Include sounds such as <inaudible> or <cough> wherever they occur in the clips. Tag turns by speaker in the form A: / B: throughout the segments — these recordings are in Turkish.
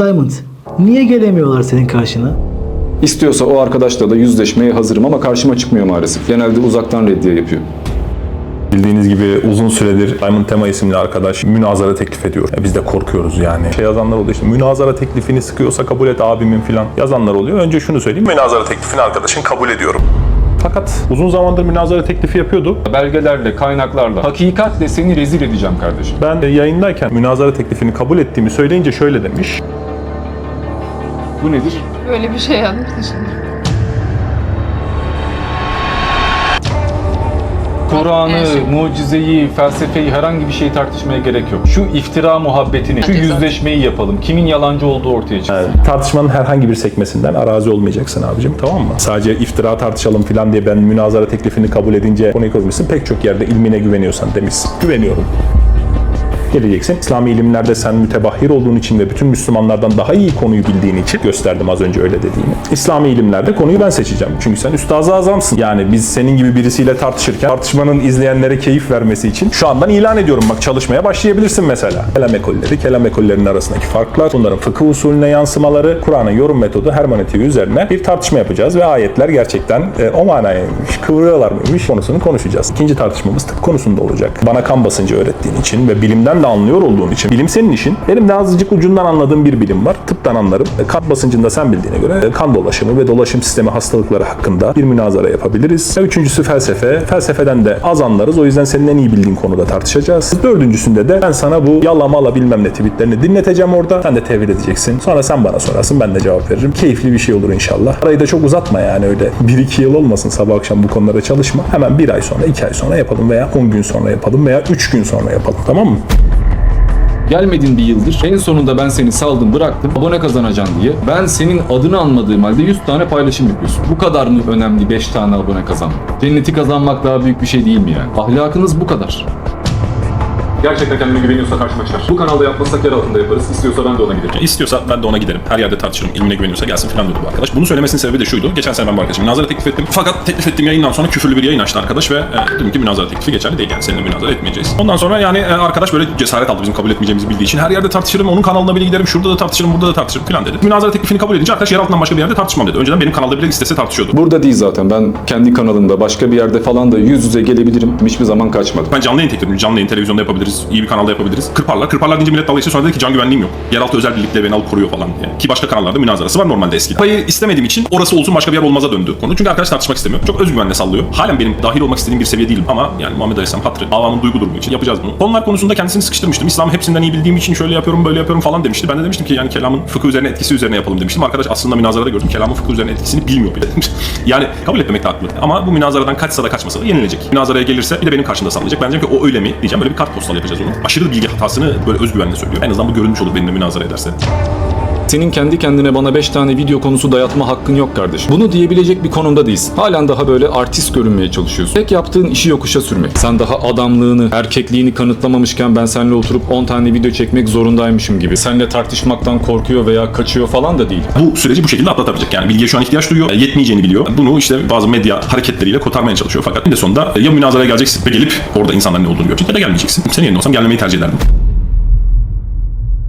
A: Diamond, niye gelemiyorlar senin karşına?
B: İstiyorsa o arkadaşla da yüzleşmeye hazırım ama karşıma çıkmıyor maalesef. Genelde uzaktan reddiye yapıyor.
C: Bildiğiniz gibi uzun süredir Diamond Tema isimli arkadaş münazara teklif ediyor. E biz de korkuyoruz yani. Şey yazanlar oluyor işte münazara teklifini sıkıyorsa kabul et abimin filan yazanlar oluyor. Önce şunu söyleyeyim. Münazara teklifini arkadaşın kabul ediyorum. Fakat uzun zamandır münazara teklifi yapıyordu.
B: Belgelerle, kaynaklarla, hakikatle seni rezil edeceğim kardeşim.
C: Ben yayındayken münazara teklifini kabul ettiğimi söyleyince şöyle demiş.
B: Bu nedir?
D: Böyle bir şey yazmıştı şimdi.
B: Kur'an'ı,
D: Evet.
B: mucizeyi, felsefeyi herhangi bir şeyi tartışmaya gerek yok. Şu iftira muhabbetini, şu
D: Bence zaten.
B: yüzleşmeyi yapalım. Kimin yalancı olduğu ortaya çıksın.
C: Tartışmanın herhangi bir sekmesinden arazi olmayacaksın abicim tamam mı? Sadece iftira tartışalım filan diye ben münazara teklifini kabul edince konuyu koymuşsun. Pek çok yerde ilmine güveniyorsan demişsin. Güveniyorum. Geleceksin. İslami ilimlerde sen mütebahhir olduğun için ve bütün Müslümanlardan daha iyi konuyu bildiğin için gösterdim az önce öyle dediğimi. İslami ilimlerde konuyu ben seçeceğim. Çünkü sen üstazı azamsın. Yani biz senin gibi birisiyle tartışırken tartışmanın izleyenlere keyif vermesi için şu andan ilan ediyorum. Bak çalışmaya başlayabilirsin mesela. Kelam ekolleri, kelam ekollerinin arasındaki farklar, bunların fıkıh usulüne yansımaları, Kur'an'ın yorum metodu, hermeneutiği üzerine bir tartışma yapacağız ve ayetler gerçekten e, o manayaymış, kıvırıyorlar mıymış konusunu konuşacağız. İkinci tartışmamız tıp konusunda olacak. Bana kan basıncı öğrettiğin için ve bilimden de anlıyor olduğun için. Bilim senin işin. Benim de azıcık ucundan anladığım bir bilim var. Tıptan anlarım. E, Kan basıncını da sen bildiğine göre e, kan dolaşımı ve dolaşım sistemi hastalıkları hakkında bir münazara yapabiliriz. Ve Üçüncüsü felsefe. Felsefeden de az anlarız. O yüzden senin en iyi bildiğin konuda tartışacağız. Dördüncüsünde de ben sana bu yalamala bilmem ne tweetlerini dinleteceğim orada. Sen de tevhid edeceksin. Sonra sen bana sorarsın. Ben de cevap veririm. Keyifli bir şey olur inşallah. Arayı da çok uzatma yani öyle. 1-2 yıl olmasın sabah akşam bu konulara çalışma. Hemen bir ay sonra, iki ay sonra yapalım veya 10 gün sonra yapalım veya 3 gün sonra yapalım. Tamam mı?
B: Gelmedin bir yıldır. En sonunda ben seni saldım bıraktım. Abone kazanacaksın diye. Ben senin adını anmadığım halde 100 tane paylaşım yapıyorsun. Bu kadar mı önemli 5 tane abone kazanmak? Cenneti kazanmak daha büyük bir şey değil mi yani? Ahlakınız bu kadar. Gerçekten kendine güveniyorsa karşıma çıkar. Bu kanalda yapmasak yer altında yaparız. İstiyorsa ben de ona giderim.
C: İstiyorsa ben de ona giderim. Her yerde tartışırım. İlmine güveniyorsa gelsin falan diyordu bu arkadaş. Bunu söylemesinin sebebi de şuydu. Geçen sene ben bu arkadaşıma münazara teklif ettim. Fakat teklif ettiğim yayından sonra küfürlü bir yayın açtı arkadaş ve e, dedim ki münazara teklifi geçerli değil yani seninle münazara etmeyeceğiz. Ondan sonra yani e, arkadaş böyle cesaret aldı bizim kabul etmeyeceğimizi bildiği için. Her yerde tartışırım, onun kanalına bile giderim, şurada da tartışırım, burada da tartışırım falan dedi. Münazara teklifini kabul edince arkadaş yer altından başka bir yerde tartışmam dedi. Önceden benim kanalda bile istese tartışıyordu.
B: Burada değil zaten. Ben kendi kanalımda başka bir yerde falan da yüz yüze gelebilirim. Hiçbir zaman kaçmadım.
C: Ben canlı yayın teklif ediyorum. Canlı yayın televizyonda yapabiliriz. İyi bir kanalda yapabiliriz. Kırparlar. Kırparlar deyince millet dalga geçti. Sonra dedi ki can güvenliğim yok. Yeraltı özel birlikler beni alıp koruyor falan diye. Ki başka kanallarda münazarası var normalde eski. Payı istemediğim için orası olsun başka bir yer olmaza döndü konu. Çünkü arkadaş tartışmak istemiyor. Çok özgüvenle sallıyor. Halen benim dahil olmak istediğim bir seviye değilim. Ama yani Muhammed Aleyhisselam hatırı. Avamın duygu durumu için yapacağız bunu. Konular konusunda kendisini sıkıştırmıştım. İslam'ı hepsinden iyi bildiğim için şöyle yapıyorum böyle yapıyorum falan demişti. Ben de demiştim ki yani kelamın fıkıh üzerine etkisi üzerine yapalım demiştim. Arkadaş aslında münazarada gördüm. Kelamın fıkıh üzerine etkisini bilmiyor bile. <laughs> yani kabul etmemek de haklı. Ama bu münazaradan kaçsa da kaçmasa da yenilecek. Münazaraya gelirse bir de benim karşımda sallayacak. Ben diyeceğim ki o öyle mi? Diyeceğim böyle bir kart postal yapacağız onu. Aşırı bilgi hatasını böyle özgüvenle söylüyor. En azından bu görünmüş olur benimle münazara ederse.
B: Senin kendi kendine bana 5 tane video konusu dayatma hakkın yok kardeşim. Bunu diyebilecek bir konumda değilsin. Halen daha böyle artist görünmeye çalışıyorsun. Tek yaptığın işi yokuşa sürmek. Sen daha adamlığını, erkekliğini kanıtlamamışken ben seninle oturup 10 tane video çekmek zorundaymışım gibi. Seninle tartışmaktan korkuyor veya kaçıyor falan da değil.
C: Bu süreci bu şekilde atlatabilecek. Yani bilgiye şu an ihtiyaç duyuyor. e, Yetmeyeceğini biliyor. Bunu işte bazı medya hareketleriyle kotarmaya çalışıyor. Fakat en de sonunda ya münazaraya geleceksin ve gelip orada insanların ne olduğunu göreceksin ya da gelmeyeceksin. Senin yerinde olsam gelmemeyi tercih ederdim.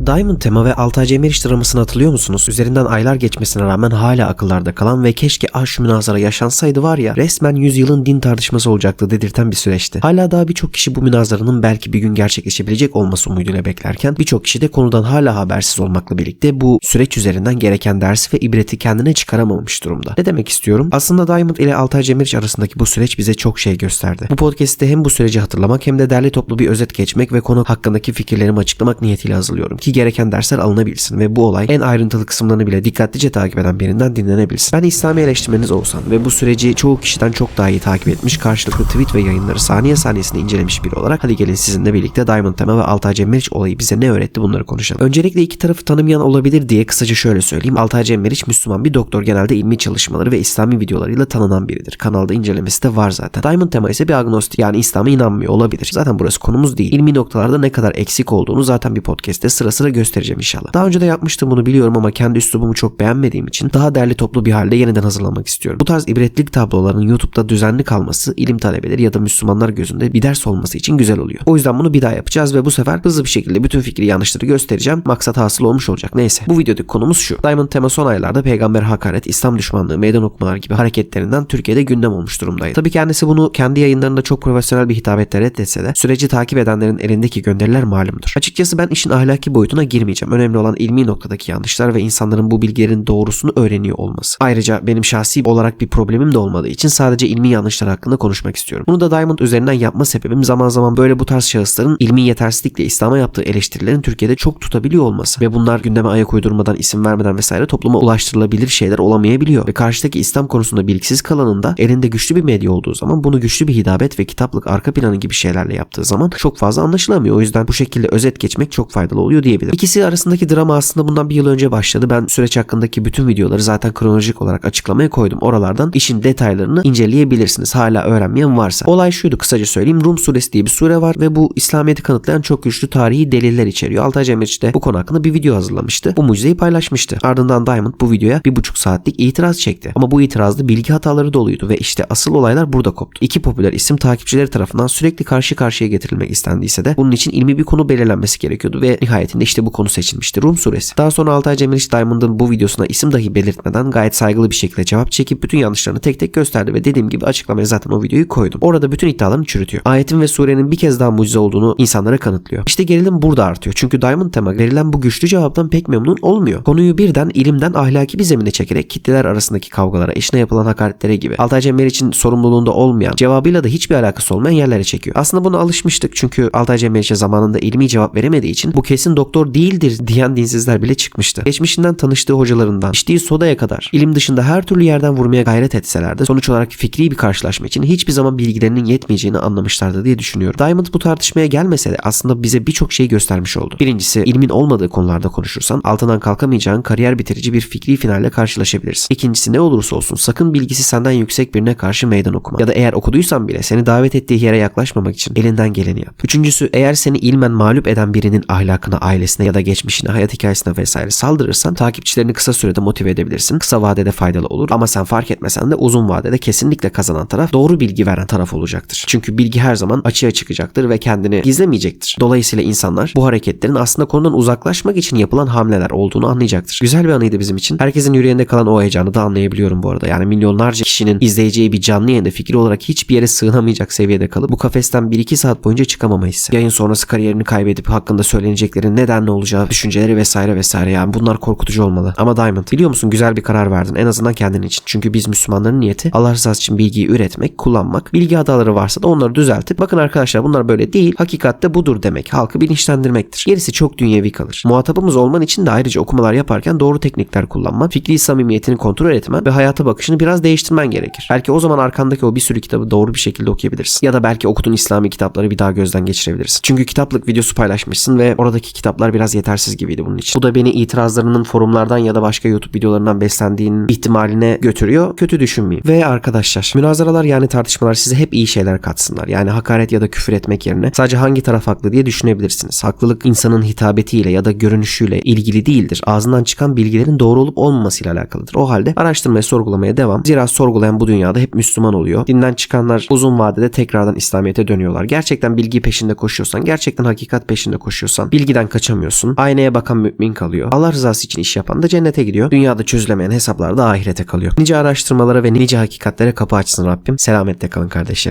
E: Diamond Tema ve Altay Cemeriş dramasını hatırlıyor musunuz? Üzerinden aylar geçmesine rağmen hala akıllarda kalan ve keşke şu münazara yaşansaydı var ya resmen yüzyılın din tartışması olacaktı dedirten bir süreçti. Hala daha birçok kişi bu münazaranın belki bir gün gerçekleşebilecek olması umuduyla beklerken birçok kişi de konudan hala habersiz olmakla birlikte bu süreç üzerinden gereken dersi ve ibreti kendine çıkaramamış durumda. Ne demek istiyorum? Aslında Diamond ile Altay Cemeriş arasındaki bu süreç bize çok şey gösterdi. Bu podcast'te hem bu süreci hatırlamak hem de derli toplu bir özet geçmek ve konu hakkındaki fikirlerimi açıklamak niyetiyle hazırlıyorum ki gereken dersler alınabilsin ve bu olay en ayrıntılı kısımlarını bile dikkatlice takip eden birinden dinlenebilsin. Ben İslami eleştirmeniz Oğuzhan ve bu süreci çoğu kişiden çok daha iyi takip etmiş, karşılıklı tweet ve yayınları saniye saniyesinde incelemiş biri olarak hadi gelin sizinle birlikte Diamond Tema ve Altay Cemmeriç olayı bize ne öğretti bunları konuşalım. Öncelikle iki tarafı tanımayan olabilir diye kısaca şöyle söyleyeyim. Altay Cemmeriç Müslüman bir doktor genelde ilmi çalışmaları ve İslami videolarıyla tanınan biridir. Kanalda incelemesi de var zaten. Diamond Tema ise bir agnostik yani İslam'a inanmıyor olabilir. Zaten burası konumuz değil. İlmi noktalarda ne kadar eksik olduğunu zaten bir podcast'te sırası sıra göstereceğim inşallah. Daha önce de yapmıştım bunu biliyorum ama kendi üslubumu çok beğenmediğim için daha derli toplu bir halde yeniden hazırlamak istiyorum. Bu tarz ibretlik tabloların YouTube'da düzenli kalması ilim talebeleri ya da Müslümanlar gözünde bir ders olması için güzel oluyor. O yüzden bunu bir daha yapacağız ve bu sefer hızlı bir şekilde bütün fikri yanlışları göstereceğim. Maksat hasıl olmuş olacak. Neyse. Bu videodaki konumuz şu. Diamond tema son aylarda peygamber hakaret, İslam düşmanlığı, meydan okumalar gibi hareketlerinden Türkiye'de gündem olmuş durumdaydı. Tabii kendisi bunu kendi yayınlarında çok profesyonel bir hitabetle reddetse de süreci takip edenlerin elindeki gönderiler malumdur. Açıkçası ben işin ahlaki boyutuna girmeyeceğim. Önemli olan ilmi noktadaki yanlışlar ve insanların bu bilgilerin doğrusunu öğreniyor olması. Ayrıca benim şahsi olarak bir problemim de olmadığı için sadece ilmi yanlışlar hakkında konuşmak istiyorum. Bunu da Diamond üzerinden yapma sebebim zaman zaman böyle bu tarz şahısların ilmi yetersizlikle İslam'a yaptığı eleştirilerin Türkiye'de çok tutabiliyor olması ve bunlar gündeme ayak uydurmadan, isim vermeden vesaire topluma ulaştırılabilir şeyler olamayabiliyor ve karşıdaki İslam konusunda bilgisiz kalanın da elinde güçlü bir medya olduğu zaman bunu güçlü bir hidabet ve kitaplık arka planı gibi şeylerle yaptığı zaman çok fazla anlaşılamıyor. O yüzden bu şekilde özet geçmek çok faydalı oluyor diyebilirim. İkisi arasındaki drama aslında bundan bir yıl önce başladı. Ben süreç hakkındaki bütün videoları zaten kronolojik olarak açıklamaya koydum. Oralardan işin detaylarını inceleyebilirsiniz. Hala öğrenmeyen varsa. Olay şuydu kısaca söyleyeyim. Rum suresi diye bir sure var ve bu İslamiyet'i kanıtlayan çok güçlü tarihi deliller içeriyor. Altay Cemeriç de bu konu hakkında bir video hazırlamıştı. Bu mucizeyi paylaşmıştı. Ardından Diamond bu videoya bir buçuk saatlik itiraz çekti. Ama bu itirazda bilgi hataları doluydu ve işte asıl olaylar burada koptu. İki popüler isim takipçileri tarafından sürekli karşı karşıya getirilmek istendiyse de bunun için ilmi bir konu belirlenmesi gerekiyordu ve nihayetinde işte bu konu seçilmişti. Rum suresi. Daha sonra Altay Cemeriç Diamond'ın bu videosuna isim dahi belirtmeden gayet saygılı bir şekilde cevap çekip bütün yanlışlarını tek tek gösterdi ve dediğim gibi açıklamaya zaten o videoyu koydum. Orada bütün iddialarını çürütüyor. Ayetin ve surenin bir kez daha mucize olduğunu insanlara kanıtlıyor. İşte gerilim burada artıyor. Çünkü Diamond tema verilen bu güçlü cevaptan pek memnun olmuyor. Konuyu birden ilimden ahlaki bir zemine çekerek kitleler arasındaki kavgalara, eşine yapılan hakaretlere gibi Altay Cemeriç'in sorumluluğunda olmayan, cevabıyla da hiçbir alakası olmayan yerlere çekiyor. Aslında buna alışmıştık çünkü Altay Cemeriç'e zamanında ilmi cevap veremediği için bu kesin doktor değildir diyen dinsizler bile çıkmıştı. Geçmişinden tanıştığı hocalarından, içtiği sodaya kadar ilim dışında her türlü yerden vurmaya gayret etseler de sonuç olarak fikri bir karşılaşma için hiçbir zaman bilgilerinin yetmeyeceğini anlamışlardı diye düşünüyorum. Diamond bu tartışmaya gelmese de aslında bize birçok şey göstermiş oldu. Birincisi ilmin olmadığı konularda konuşursan altından kalkamayacağın kariyer bitirici bir fikri finalle karşılaşabilirsin. İkincisi ne olursa olsun sakın bilgisi senden yüksek birine karşı meydan okuma. Ya da eğer okuduysan bile seni davet ettiği yere yaklaşmamak için elinden geleni yap. Üçüncüsü eğer seni ilmen mağlup eden birinin ahlakına, ailesine ya da geçmişine, hayat hikayesine vesaire saldırırsan takipçilerini kısa sürede motive edebilirsin. Kısa vadede faydalı olur ama sen fark etmesen de uzun vadede kesinlikle kazanan taraf doğru bilgi veren taraf olacaktır. Çünkü bilgi her zaman açığa çıkacaktır ve kendini gizlemeyecektir. Dolayısıyla insanlar bu hareketlerin aslında konudan uzaklaşmak için yapılan hamleler olduğunu anlayacaktır. Güzel bir anıydı bizim için. Herkesin yüreğinde kalan o heyecanı da anlayabiliyorum bu arada. Yani milyonlarca kişinin izleyeceği bir canlı yayında fikri olarak hiçbir yere sığınamayacak seviyede kalıp bu kafesten 1-2 saat boyunca çıkamama hissi. Yayın sonrası kariyerini kaybedip hakkında söyleneceklerin neden ne olacağı düşünceleri vesaire vesaire yani bunlar korkutucu olmalı. Ama Diamond biliyor musun güzel bir karar verdin en azından kendin için. Çünkü biz Müslümanların niyeti Allah rızası için bilgiyi üretmek, kullanmak. Bilgi hataları varsa da onları düzeltip bakın arkadaşlar bunlar böyle değil. Hakikatte budur demek. Halkı bilinçlendirmektir. Gerisi çok dünyevi kalır. Muhatabımız olman için de ayrıca okumalar yaparken doğru teknikler kullanman, fikri samimiyetini kontrol etmen ve hayata bakışını biraz değiştirmen gerekir. Belki o zaman arkandaki o bir sürü kitabı doğru bir şekilde okuyabilirsin. Ya da belki okuduğun İslami kitapları bir daha gözden geçirebilirsin. Çünkü kitaplık videosu paylaşmışsın ve oradaki kitaplar biraz yetersiz gibiydi bunun için. Bu da beni itirazlarının forumlardan ya da başka YouTube videolarından beslendiğin ihtimaline götürüyor. Kötü düşünmeyin. Ve arkadaşlar münazaralar yani tartışmalar size hep iyi şeyler katsınlar. Yani hakaret ya da küfür etmek yerine sadece hangi taraf haklı diye düşünebilirsiniz. Haklılık insanın hitabetiyle ya da görünüşüyle ilgili değildir. Ağzından çıkan bilgilerin doğru olup olmamasıyla alakalıdır. O halde araştırmaya sorgulamaya devam. Zira sorgulayan bu dünyada hep Müslüman oluyor. Dinden çıkanlar uzun vadede tekrardan İslamiyet'e dönüyorlar. Gerçekten bilgi peşinde koşuyorsan, gerçekten hakikat peşinde koşuyorsan bilgiden kaçamıyorsun. Aynaya bakan mümin kalıyor. Allah rızası için iş yapan da cennete gidiyor. Dünyada çözülemeyen hesaplar da ahirete kalıyor. Nice araştırmalara ve nice hakikatlere kapı açsın Rabbim. Selametle kalın kardeşlerim.